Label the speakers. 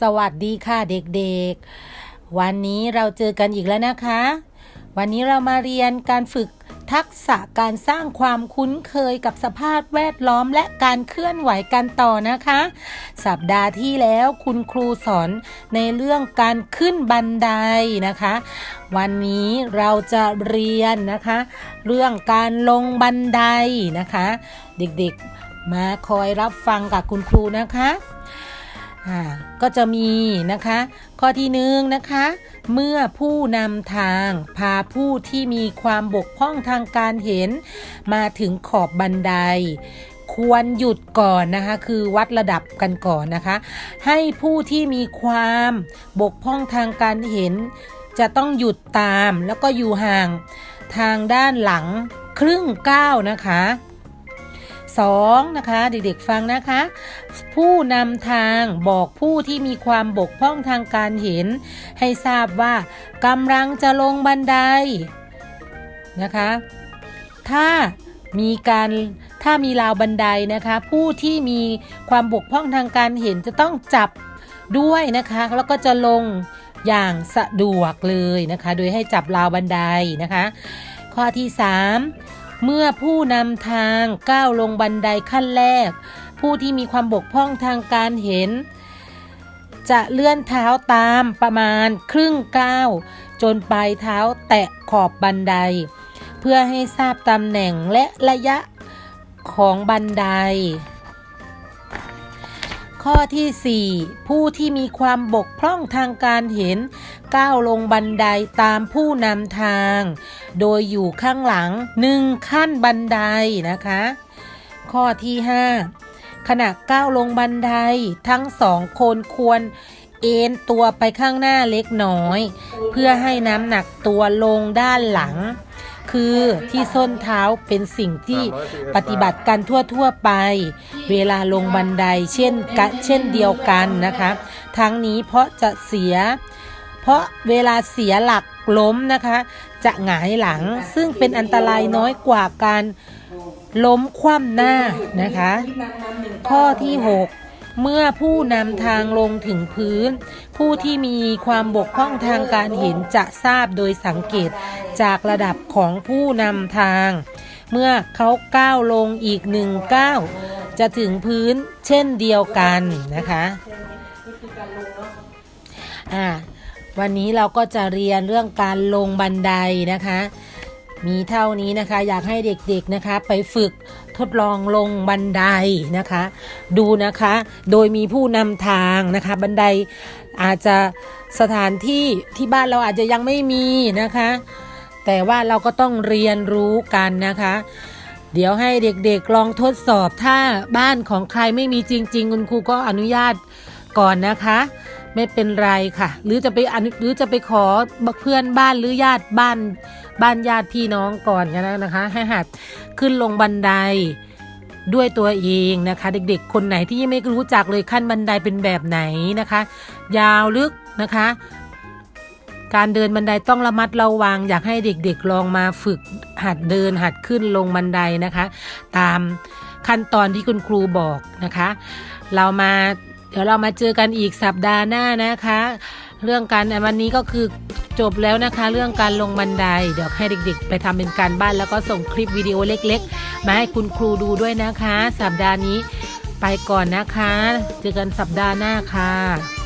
Speaker 1: สวัสดีค่ะเด็กๆ วันนี้เราเจอกันอีกแล้วนะคะ วันนี้เรามาเรียนการฝึกทักษะการสร้างความคุ้นเคยกับสภาพแวดล้อมและการเคลื่อนไหวกันต่อนะคะ สัปดาห์ที่แล้วคุณครูสอนในเรื่องการขึ้นบันไดนะคะ วันนี้เราจะเรียนนะคะ เรื่องการลงบันไดนะคะ เด็กๆมาคอยรับฟังกับคุณครูนะคะ ก็จะมีนะคะ ข้อที่หนึ่งนะคะ เมื่อผู้นำทางพาผู้ที่มีความบกพร่องทางการเห็น มาถึงขอบบันได ควรหยุดก่อนนะคะ คือวัดระดับกันก่อนนะคะ ให้ผู้ที่มีความบกพร่องทางการเห็น จะต้องหยุดตามแล้วก็อยู่ห่างทางด้านหลังครึ่งก้าวนะคะ 2. นะคะ เด็กๆฟังนะคะ ผู้นำทางบอกผู้ที่มีความบกพร่องทางการเห็น ให้ทราบว่ากำลังจะลงบันไดนะคะ ถ้ามีการถ้ามีราวบันไดนะคะ ผู้ที่มีความบกพร่องทางการเห็นจะต้องจับด้วยนะคะ แล้วก็จะลงอย่างสะดวกเลยนะคะ โดยให้จับราวบันไดนะคะ ข้อที่ 3 เมื่อผู้นำทางก้าวลงบันไดขั้นแรก ผู้ที่มีความบกพร่องทางการเห็น จะเลื่อนเท้าตามประมาณครึ่งก้าวจนปลายเท้าแตะขอบบันได เพื่อให้ทราบตำแหน่งและระยะของบันได ข้อที่ 4 ผู้ที่มีความบกพร่องทางการเห็น ก้าวลงบันไดตามผู้นำทาง โดยอยู่ข้างหลังหนึ่งขั้นบันไดนะคะ ข้อที่ 5 ขณะก้าวลงบันไดทั้งสองคนควรเอนตัวไปข้างหน้าเล็กน้อย เพื่อให้น้ำหนักตัวลงด้านหลัง คือที่ส้นเท้าเป็นสิ่งที่ปฏิบัติกันทั่วๆไป เวลาลงบันไดเช่นกะเช่นเดียวกันนะคะ ทั้งนี้เพราะจะเสีย เพราะเวลาเสียหลักล้มนะคะ จะหงายหลังซึ่งเป็นอันตรายน้อยกว่าการล้มคว่ำหน้านะคะ ข้อที่ 6เมื่อผู้นำทางลงถึงพื้น ผู้ที่มีความบกพร่องทางการเห็นจะทราบโดยสังเกตจากระดับของผู้นำทาง เมื่อเขาก้าวลงอีกหนึ่งก้าวจะถึงพื้นเช่นเดียวกันนะคะอ่า วันนี้เราก็จะเรียนเรื่องการลงบันไดนะคะ มีเท่านี้นะคะ อยากให้เด็กๆนะคะ ไปฝึกทดลองลงบันไดนะคะ ดูนะคะ โดยมีผู้นำทางนะคะ บันไดอาจจะสถานที่ที่บ้านเราอาจจะยังไม่มีนะคะ แต่ว่าเราก็ต้องเรียนรู้กันนะคะ เดี๋ยวให้เด็กๆลองทดสอบถ้าบ้านของใครไม่มีจริง ๆ คุณครูก็อนุญาตก่อนนะคะ ไม่เป็นไรค่ะ หรือจะไปอนุหรือจะไปขอเพื่อนบ้านหรือญาติบ้านบ้านญาติพี่น้องก่อนกันนะคะ ให้หัดขึ้นลงบันไดด้วยตัวเองนะคะ เด็กๆ คนไหนที่ยังไม่รู้จักเลยขั้นบันไดเป็นแบบไหนนะคะ ยาวลึกนะคะ การเดินบันไดต้องระมัดระวัง อยากให้เด็กๆลองมาฝึกหัดเดินหัดขึ้นลงบันไดนะคะ ตามขั้นตอนที่คุณครูบอกนะคะ เรามา เดี๋ยวเรามาเจอกันอีกสัปดาห์หน้านะคะ เรื่องการวันนี้ก็คือจบแล้วนะคะ เรื่องการลงบันได เดี๋ยวให้เด็กๆ ไปทำเป็นการบ้านแล้วก็ส่งคลิปวิดีโอเล็กๆ มาให้คุณครูดูด้วยนะคะ สัปดาห์นี้ไปก่อนนะคะ เจอกันสัปดาห์หน้าค่ะ